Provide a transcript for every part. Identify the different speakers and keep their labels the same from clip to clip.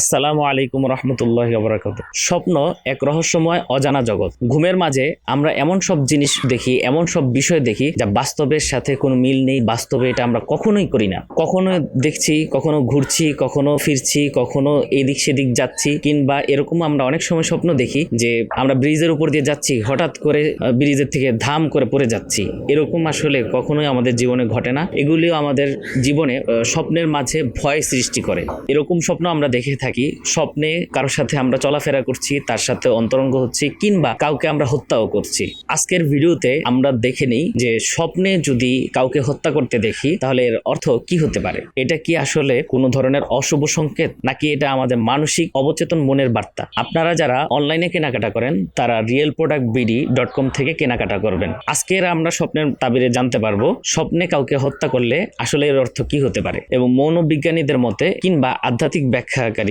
Speaker 1: আসসালামু আলাইকুম রহমতুল্লাহ বরাকাত। স্বপ্ন এক রহস্যময় অজানা জগৎ। ঘুমের মাঝে আমরা এমন সব জিনিস দেখি, এমন সব বিষয় দেখি যা বাস্তবের সাথে কোনো মিল নেই, বাস্তবে এটা আমরা কখনোই করি না। কখনো দেখছি, কখনো ঘুরছি, কখনো ফিরছি, কখনো এদিক সেদিক যাচ্ছি, কিংবা এরকম আমরা অনেক সময় স্বপ্ন দেখি যে আমরা ব্রিজের উপর দিয়ে যাচ্ছি, হঠাৎ করে ব্রিজের থেকে ধাম করে পড়ে যাচ্ছি। এরকম আসলে কখনোই আমাদের জীবনে ঘটে না। এগুলিও আমাদের জীবনে স্বপ্নের মাঝে ভয় সৃষ্টি করে। এরকম স্বপ্ন আমরা দেখে থাকি, স্বপ্নে কারোর সাথে আমরা চলাফেরা করছি, তার সাথে অন্তরঙ্গ হচ্ছি কিংবা কাউকে আমরা হত্যাও করছি। আজকের ভিডিওতে আমরা দেখে নিই যে স্বপ্নে যদি কাউকে হত্যা করতে দেখি, তাহলে এর অর্থ কি হতে পারে? এটা কি আসলে কোনো ধরনের অশুভ সংকেত, নাকি এটা আমাদের মানসিক অবচেতন মনের বার্তা? আপনারা যারা অনলাইনে কেনাকাটা করেন, তারা real product BD dot com থেকে কেনাকাটা করবেন। আজকের আমরা স্বপ্নের তাবিরে জানতে পারব, স্বপ্নে কাউকে হত্যা করলে আসলে এর অর্থ কি হতে পারে? এবং মনোবিজ্ঞানীদের মতে কিংবা আধ্যাত্মিক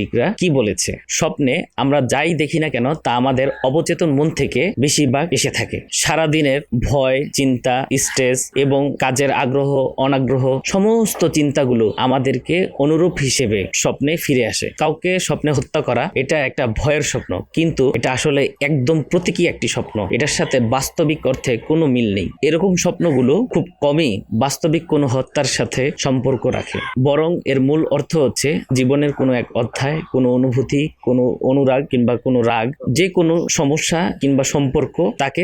Speaker 1: ব্যাখ্যাকারীরা কি বলেছে? স্বপ্নে আমরা যাই দেখি না কেন, তা আমাদের অবচেতন মন থেকে বেশিরভাগ এসে থাকে। সারাদিনের ভয়, চিন্তা, স্ট্রেস এবং কাজের আগ্রহ, অনাগ্রহ সমস্ত চিন্তাগুলো আমাদেরকে অনুরূপ হিসেবে স্বপ্নে ফিরে আসে। কাউকে স্বপ্নে হত্যা করা, এটা একটা ভয়ের স্বপ্ন। কিন্তু এটা আসলে একদম প্রতীকী একটি স্বপ্ন। এটার সাথে বাস্তবিক অর্থে কোনো মিল নেই। এরকম স্বপ্নগুলো খুব কমই বাস্তবিক কোনো হত্যার সাথে সম্পর্ক রাখে। বরং এর মূল অর্থ হচ্ছে জীবনের কোনো এক অধ্যায় কোনো অনুভূতি, কোনো অনুরাগ কিংবা কোনো রাগ, যে কোনো সমস্যা কিংবা সম্পর্ক তাকে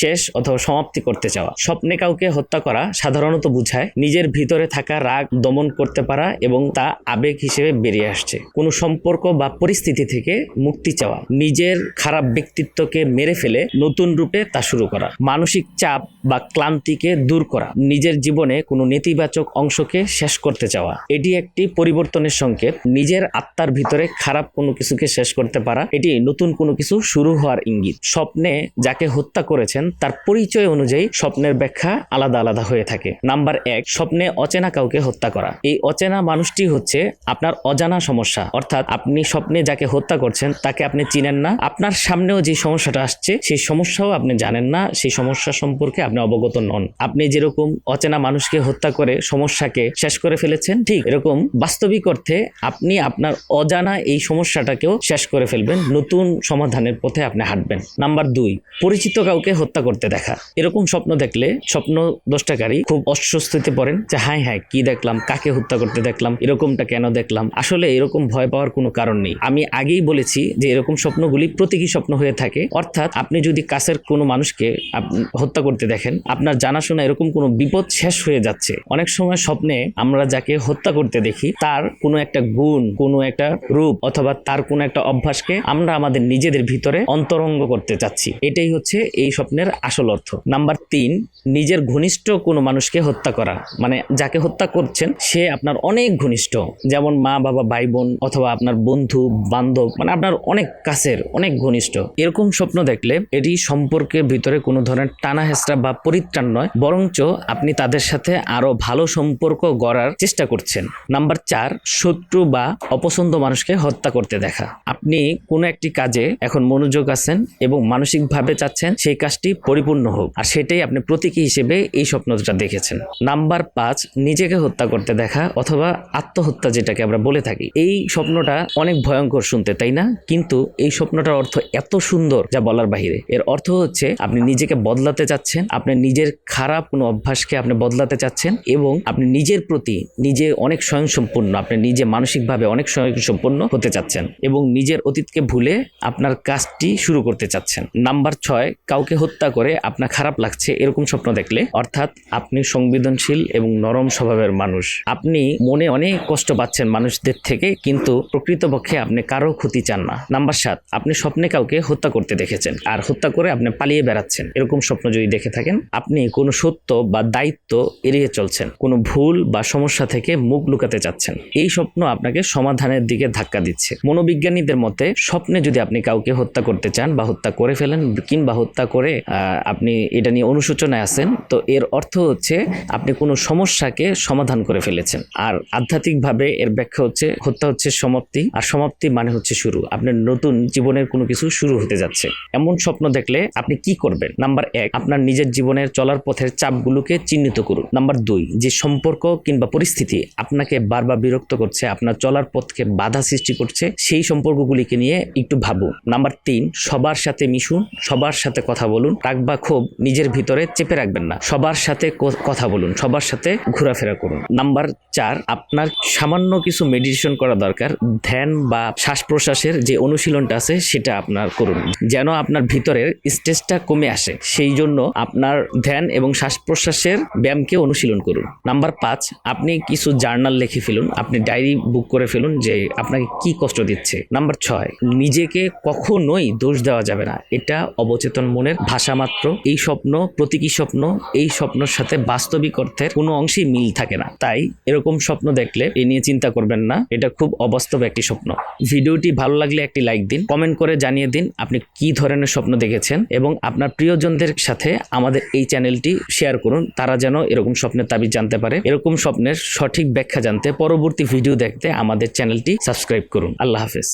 Speaker 1: শেষ অথবা সমাপ্তি করতে চাওয়া। স্বপ্নে কাউকে হত্যা করা সাধারণত বোঝায় নিজের ভিতরে থাকা রাগ দমন করতে পারা এবং তা আবেগ হিসেবে বেরিয়ে আসছে। কোনো সম্পর্ক বা পরিস্থিতি থেকে মুক্তি চাওয়া, নিজের খারাপ ব্যক্তিত্বকে মেরে ফেলে নতুন রূপে তা শুরু করা, মানসিক চাপ বা ক্লান্তিকে দূর করা, নিজের জীবনে কোনো নেতিবাচক অংশকে শেষ করতে চাওয়া। এটি একটি পরিবর্তনের সংকেত। নিজের আত্মার ভিতরে খারাপ কোনো কিছুকে শেষ করতে পারা। এটি নতুন কোনো কিছু শুরু হওয়ার ইঙ্গিত। স্বপ্নে যাকে হত্যা করেছেন, তার পরিচয় অনুযায়ী স্বপ্নের ব্যাখ্যা আলাদা আলাদা হয়ে থাকে। নাম্বার এক, স্বপ্নে অচেনা কাউকে হত্যা করা। এই অচেনা মানুষটি হচ্ছে আপনার অজানা সমস্যা। অর্থাৎ আপনি স্বপ্নে যাকে হত্যা করছেন, তাকে আপনি চিনেন না। আপনার সামনেও যে সমস্যাটা আসছে, সেই সমস্যাও আপনি জানেন না। সেই সমস্যা সম্পর্কে আপনি অবগত নন। আপনি যেরকম অচেনা মানুষকে হত্যা করে সমস্যাকে শেষ করে ফেলেছেন, ঠিক এরকম বাস্তবিক অর্থে আপনি আপনার অজানা এই সমস্যাটাকেও শেষ করে ফেলবেন। নতুন সমাধানের পথে আপনি হাঁটবেন। নাম্বার দুই, পরিচিত কাউকে হত্যা করতে দেখা। এরকম স্বপ্ন দেখলে স্বপ্ন দশটাকারী খুব অস্বস্তিতে পড়েন যে হাই হাই কি দেখলাম? কাকে হত্যা করতে দেখলাম? এরকমটা কেন দেখলাম? আসলে এরকম ভয় পাওয়ার কোনো কারণ নেই। আমি আগেই বলেছি যে, এরকম স্বপ্নগুলি প্রতীকী স্বপ্ন হয়ে থাকে। অর্থাৎ আপনি যদি কাছের কোনো মানুষকে হত্যা করতে দেখেন, আপনার জানাশোনা এরকম কোনো বিপদ শেষ হয়ে যাচ্ছে। অনেক সময় স্বপ্নে আমরা যাকে হত্যা করতে দেখি, তার কোনো একটা গুণ, কোনো একটা রূপ অথবা তার কোনো একটা অভ্যাসকে আমরা আমাদের নিজেদের ভিতরে অন্তরঙ্গ করতে চাচ্ছি। এটাই হচ্ছে এই স্বপ্নের আসল অর্থ। নাম্বার তিন, নিজের ঘনিষ্ঠ কোনো মানুষকে হত্যা করা। মানে যাকে হত্যা করছেন, সে আপনার অনেক ঘনিষ্ঠ। যেমন মা, বাবা ভাই বোন অথবা আপনার বন্ধু, বান্ধব মানে আপনার অনেক কাছের, অনেক ঘনিষ্ঠ। এরকম স্বপ্ন দেখলে এটি সম্পর্কের ভিতরে কোনো ধরনের টানা হেঁচড়া বা পরিত্রাণ নয়, বরঞ্চ আপনি তাদের সাথে আরও ভালো সম্পর্ক গড়ার চেষ্টা করছেন। নাম্বার চার, শত্রু বা অপছন্দ মানুষকে হত্যা করতে দেখা। আপনি কোনো একটি কাজে এখন মনোযোগ আছেন এবং মানসিকভাবে চাচ্ছেন সেই কাজটি পরিপূর্ণ হোক। আর সেটাই আপনি প্রতীকী হিসেবে এই স্বপ্নটা দেখেছেন। নাম্বার পাঁচ, নিজেকে হত্যা করতে দেখা অথবা আত্মহত্যা যেটাকে আমরা বলে থাকি। এই স্বপ্নটা অনেক ভয়ঙ্কর শুনতে, তাই না? কিন্তু এই স্বপ্নটার অর্থ এত সুন্দর যা বলার বাহিরে। এর অর্থ হচ্ছে আপনি নিজেকে বদলাতে চাচ্ছেন, আপনি নিজের খারাপ কোনো অভ্যাসকে আপনি বদলাতে চাচ্ছেন এবং আপনি নিজের প্রতি নিজে অনেক স্বয়ংসম্পূর্ণ, আপনি নিজে মানসিকভাবে অনেক স্বয়ংসম্পূর্ণ হতে চাচ্ছেন এবং নিজের অতীতকে ভুলে আপনার কাজটি শুরু করতে চাচ্ছেন। নাম্বার ছয়, কাউকে হত্যা করে আপনার খারাপ লাগছে এরকম স্বপ্ন দেখলে, অর্থাৎ আপনি সংবেদনশীল এবং নরম স্বভাবের মানুষ। আপনি মনে অনেক কষ্ট পাচ্ছেন মানুষদের থেকে, কিন্তু প্রকৃতপক্ষে আপনি কারও ক্ষতি চান না। নাম্বার সাত, আপনি স্বপ্নে কাউকে হত্যা করতে দেখেছেন, আর হত্যা করে আপনি পালিয়ে বেড়াচ্ছেন। এরকম স্বপ্ন যদি দেখে থাকেন, আপনি কোনো সত্য বা দায়িত্ব এড়িয়ে চলছেন, কোনো ভুল বা সমস্যা থেকে মুখ লুকাতে চাচ্ছেন। এই স্বপ্ন আপনাকে সমাধানের দিকে ধাক্কা দিচ্ছে। মনোবিজ্ঞানীদের মতে, স্বপ্নে যদি আপনি কাউকে হত্যা করতে চান বা হত্যা করে ফেলেন কিংবা হত্যা করে আপনি এটা নিয়ে অনুশোচনায় আছেন, তো এর অর্থ হচ্ছে আপনি কোনো সমস্যাকে সমাধান করে ফেলেছেন। আর আধ্যাত্মিকভাবে এর ব্যাখ্যা হচ্ছে, হত্যা হচ্ছে সমাপ্তি, আর সমাপ্তি মানে হচ্ছে শুরু। আপনার নতুন জীবনের কোনো কিছু শুরু হতে যাচ্ছে। এমন স্বপ্ন দেখলে আপনি কি করবেন? নাম্বার এক, আপনার নিজের জীবনের চলার পথের চাপগুলোকে চিহ্নিত করুন। নাম্বার দুই, যে সম্পর্ক কিংবা পরিস্থিতি আপনাকে বারবার বিরক্ত করছে, আপনার চলার পথকে বাধা বাধা সৃষ্টি করছে, সেই সম্পর্কগুলিকে নিয়ে একটু ভাবুন। নাম্বার তিন, সবার সাথে মিশুন, সবার সাথে কথা বলুন, রাগ বা ক্ষোভ নিজের ভিতরে চেপে রাখবেন না। সবার সাথে কথা বলুন, সবার সাথে ঘোরাফেরা করুন। নাম্বার চার, আপনার সামান্য কিছু মেডিটেশন করা দরকার, ধ্যান বা শ্বাস প্রশ্বাসের যে অনুশীলনটা আছে, সেটা আপনার করুন। যেন আপনার ভিতরের স্ট্রেসটা কমে আসে, সেই জন্য আপনার ধ্যান এবং শ্বাস প্রশ্বাসের ব্যায়ামকে অনুশীলন করুন। নাম্বার পাঁচ, আপনি কিছু জার্নাল লিখে ফেলুন, আপনি ডায়েরি বুক করে ফেলুন যে আপনাকে কি কষ্ট দিচ্ছে? নাম্বার ছয়, নিজেকে কখনোই দোষ দেওয়া যাবে না। এটা অবচেতন মনের ভাষা মাত্র। এই স্বপ্ন, প্রতীকী স্বপ্ন, এই স্বপ্নের সাথে বাস্তবিক অর্থের কোনো অংশেই মিল থাকে না। তাই এরকম স্বপ্ন দেখলে এ নিয়ে চিন্তা করবেন না। এটা খুব অবাস্তব একটি স্বপ্ন। ভিডিওটি ভালো লাগলে একটি লাইক দিন, কমেন্ট করে জানিয়ে দিন আপনি কি ধরনের স্বপ্ন দেখেছেন এবং আপনার প্রিয়জনদের সাথে আমাদের এই চ্যানেলটি শেয়ার করুন। তারা যেন এরকম স্বপ্নের তাবিজ জানতে পারে। এরকম স্বপ্নের সঠিক ব্যাখ্যা জানতে পরবর্তী ভিডিও দেখতে আমাদের চ্যানেলটি সাবস্ক্রাইব করুন। আল্লাহ হাফেজ।